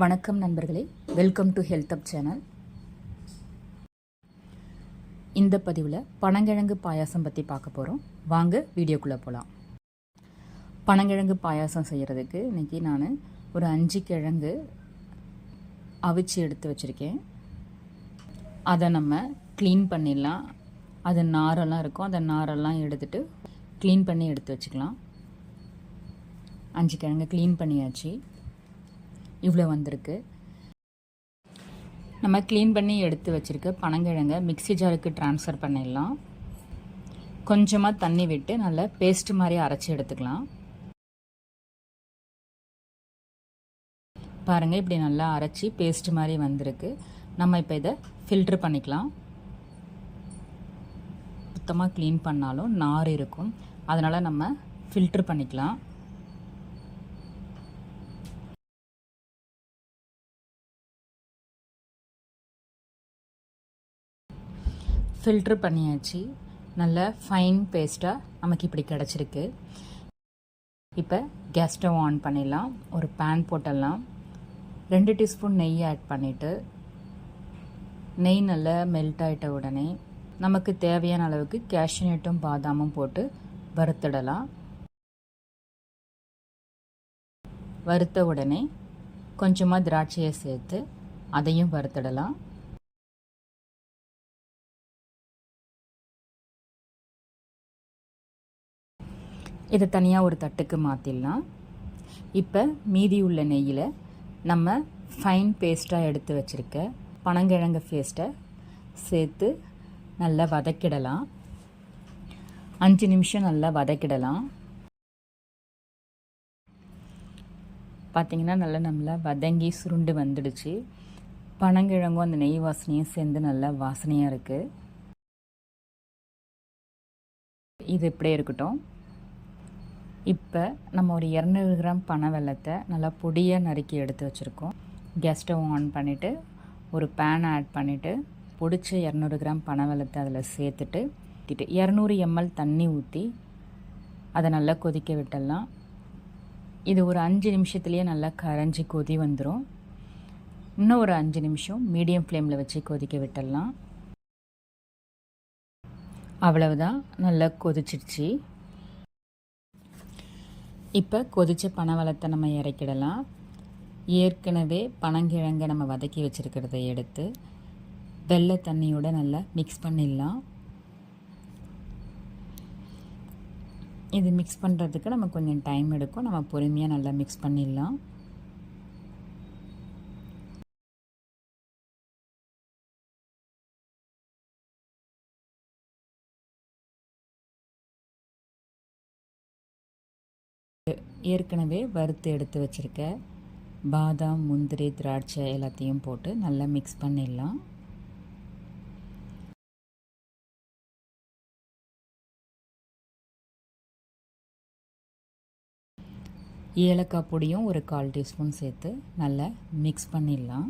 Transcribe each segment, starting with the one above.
வணக்கம் நண்பர்களே. Welcome to health up channel இந்த பதிவில் பனங்கிழங்கு பாயாசம் பற்றி பார்க்க போகிறோம் வாங்க வீடியோக்குள்ளே போகலாம் பனங்கிழங்கு பாயாசம் செய்கிறதுக்கு இன்றைக்கி நான் ஒரு அஞ்சு கிழங்கு அவிச்சு எடுத்து வச்சுருக்கேன். அதை நம்ம க்ளீன் பண்ணிடலாம். அது நாரெல்லாம் இருக்கும். அந்த நாரெல்லாம் எடுத்துட்டு க்ளீன் பண்ணி எடுத்து வச்சுக்கலாம். அஞ்சு கிழங்கு க்ளீன் பண்ணியாச்சு. இவ்வளோ வந்திருக்கு. நம்ம க்ளீன் பண்ணி எடுத்து வச்சுருக்க பனங்கிழங்க மிக்ஸி ஜாருக்கு ட்ரான்ஸ்ஃபர் பண்ணிடலாம். கொஞ்சமாக தண்ணி விட்டு நல்லா பேஸ்ட் மாதிரி அரைச்சி எடுத்துக்கலாம். பாருங்கள் இப்படி நல்லா அரைச்சி பேஸ்ட் மாதிரி வந்திருக்கு. நம்ம இப்போ இதை ஃபில்ட்ரு பண்ணிக்கலாம். சுத்தமாக க்ளீன் பண்ணாலும் நார் இருக்கும். அதனால் நம்ம ஃபில்ட்ரு பண்ணிக்கலாம். ஃபில்ட்ரு பண்ணியாச்சு. நல்ல ஃபைன் பேஸ்ட்டாக நமக்கு இப்படி கிடச்சிருக்கு. இப்போ கேஸ் ஸ்டவ் ஆன் பண்ணிடலாம். ஒரு பேன் போட்டலாம் ரெண்டு டீஸ்பூன் நெய் ஆட் பண்ணிவிட்டு நெய் நல்லா மெல்ட் ஆகிட்ட உடனே நமக்கு தேவையான அளவுக்கு கேஷ்யூநட்டும் பாதாமும் போட்டு வறுத்துடலாம். வறுத்த உடனே கொஞ்சமாக திராட்சையை சேர்த்து அதையும் வறுத்துடலாம். இதை தனியாக ஒரு தட்டுக்கு மாற்றிடலாம் இப்போ மீதி உள்ள நெய்யில் நம்ம ஃபைன் பேஸ்ட்டாக எடுத்து வச்சுருக்க பனங்கிழங்கு பேஸ்ட்டை சேர்த்து நல்லா வதக்கிடலாம். அஞ்சு நிமிஷம் நல்லா வதக்கிடலாம். பார்த்திங்கன்னா நல்லா நம்மள வதங்கி சுருண்டு வந்துடுச்சு. பனங்கிழங்கும் அந்த நெய் வாசனையும் சேர்ந்து நல்லா வாசனையாக இருக்குது இது இப்படியே இருக்கட்டும். இப்போ நம்ம ஒரு இரநூறு கிராம் பனை வெள்ளத்தை நல்லா பொடியாக நறுக்கி எடுத்து வச்சுருக்கோம். கேஸ் ஸ்டவ் ஆன் பண்ணிவிட்டு ஒரு பேன் ஆட் பண்ணிவிட்டு பொடிச்ச இரநூறு கிராம் பனை வெள்ளத்தை அதில் சேர்த்துட்டு ஊற்றிட்டு இரநூறு எம்எல் தண்ணி ஊற்றி அதை நல்லா கொதிக்க விட்டுடலாம். இது ஒரு அஞ்சு நிமிஷத்துலேயே நல்லா கரைஞ்சி கொதி வந்துடும் இன்னும் ஒரு அஞ்சு நிமிஷம் மீடியம் ஃப்ளேமில் வச்சு கொதிக்க விட்டுடலாம். அவ்வளவுதான் நல்லா கொதிச்சிடுச்சு. இப்போ கொதித்த பனவளத்தை நம்ம இறக்கிடலாம். ஏற்கனவே பனங்கிழங்கை நம்ம வதக்கி வச்சுருக்கிறத எடுத்து வெள்ளை தண்ணியோட நல்லா மிக்ஸ் பண்ணிடலாம். இது மிக்ஸ் பண்ணுறதுக்கு நம்ம கொஞ்சம் டைம் எடுக்கும். நம்ம பொறுமையாக நல்லா மிக்ஸ் பண்ணிடலாம். ஏற்கனவே வறுத்து எடுத்து வச்சுருக்க பாதாம் முந்திரி திராட்சை எல்லாத்தையும் போட்டு நல்லா மிக்ஸ் பண்ணிடலாம். ஏலக்காய் பொடியும் ஒரு கால் டீஸ்பூன் சேர்த்து நல்லா மிக்ஸ் பண்ணிடலாம்.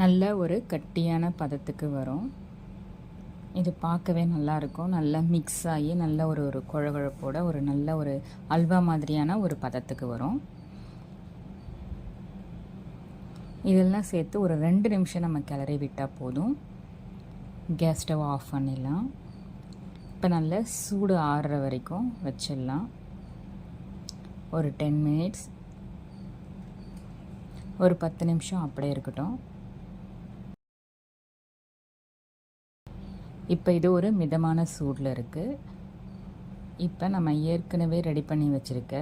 நல்ல ஒரு கட்டியான பதத்துக்கு வரும். இது பார்க்கவே நல்லாயிருக்கும். நல்லா மிக்ஸ் ஆகி நல்ல ஒரு ஒரு குழகுழப்போட ஒரு நல்ல ஒரு அல்வா மாதிரியான ஒரு பதத்துக்கு வரும். இதெல்லாம் சேர்த்து ஒரு ரெண்டு நிமிஷம் நம்ம கிளறி விட்டால் போதும். கேஸ் ஸ்டவ் ஆஃப் பண்ணிடலாம். இப்போ நல்ல சூடு ஆறுற வரைக்கும் வச்சிடலாம். ஒரு டென் மினிட்ஸ் ஒரு பத்து நிமிஷம் அப்படியே இருக்கட்டும். இப்போ இது ஒரு மிதமான சூடில் இருக்குது இப்போ நம்ம ஏற்கனவே ரெடி பண்ணி வச்சுருக்க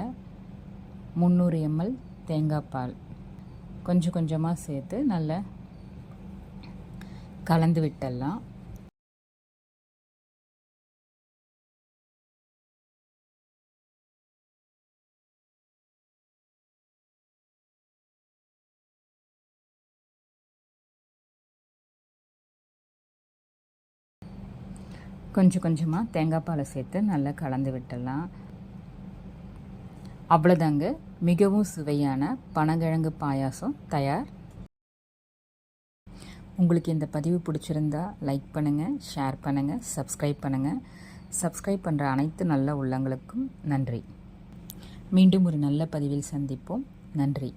முந்நூறு எம்எல் தேங்காய் பால். கொஞ்சம் கொஞ்சமாக சேர்த்து நல்லா கலந்து விட்டுடலாம் கொஞ்சம் கொஞ்சமாக தேங்காய் பாலை சேர்த்து நல்லா கலந்து விட்டுடலாம். அவ்வளோதாங்க மிகவும் சுவையான பனங்கிழங்கு பாயாசம் தயார். உங்களுக்கு இந்த பதிவு பிடிச்சிருந்தா லைக் பண்ணுங்கள் ஷேர் பண்ணுங்கள் சப்ஸ்கிரைப் பண்ணுங்கள் சப்ஸ்கிரைப் பண்ணுற அனைத்து நல்ல உள்ளங்களுக்கும் நன்றி. மீண்டும் ஒரு நல்ல பதிவில் சந்திப்போம். நன்றி.